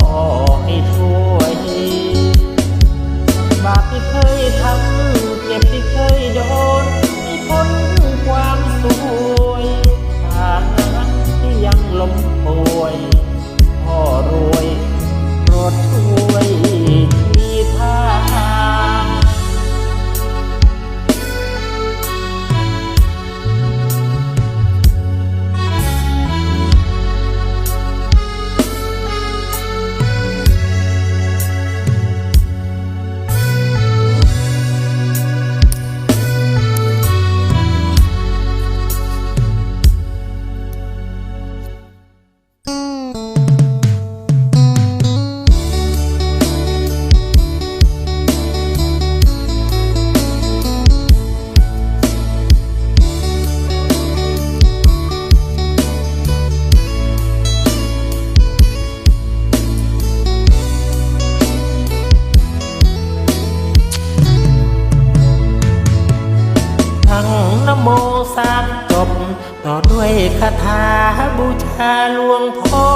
哦，你说。 คาถาบูชาหลวงพ่อ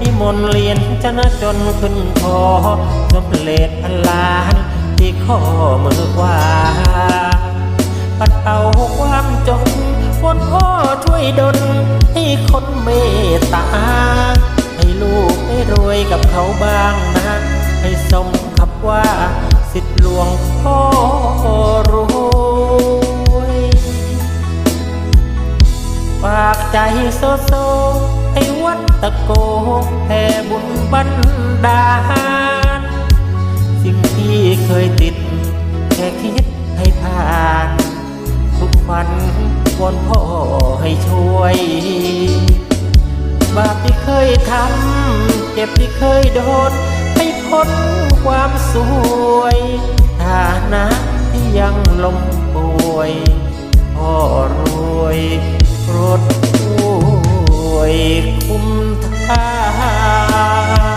นิมนต์เรียนจนะจนขึ้นคอสมเลดพันล้านที่ข้อมือขวาปัดเป่าความจนวนพ่อช่วยดลให้คนเมตตา ให้ลูกได้รวยกับเขาบ้างนะ ให้สมกับว่า สิทธิหลวงพ่อร ใจโซโซให้วัดตะโกแผ่บุญบรรดาลสิ่งที่เคยติด แค่คิดให้ผ่าน ทุกวันวอนพ่อให้ช่วย บาปที่เคยทำเก็บที่เคยโดนให้พ้นความสวยฐานะที่ยังลมป่วยพ่อรวย รถห่วยคุ้มทาง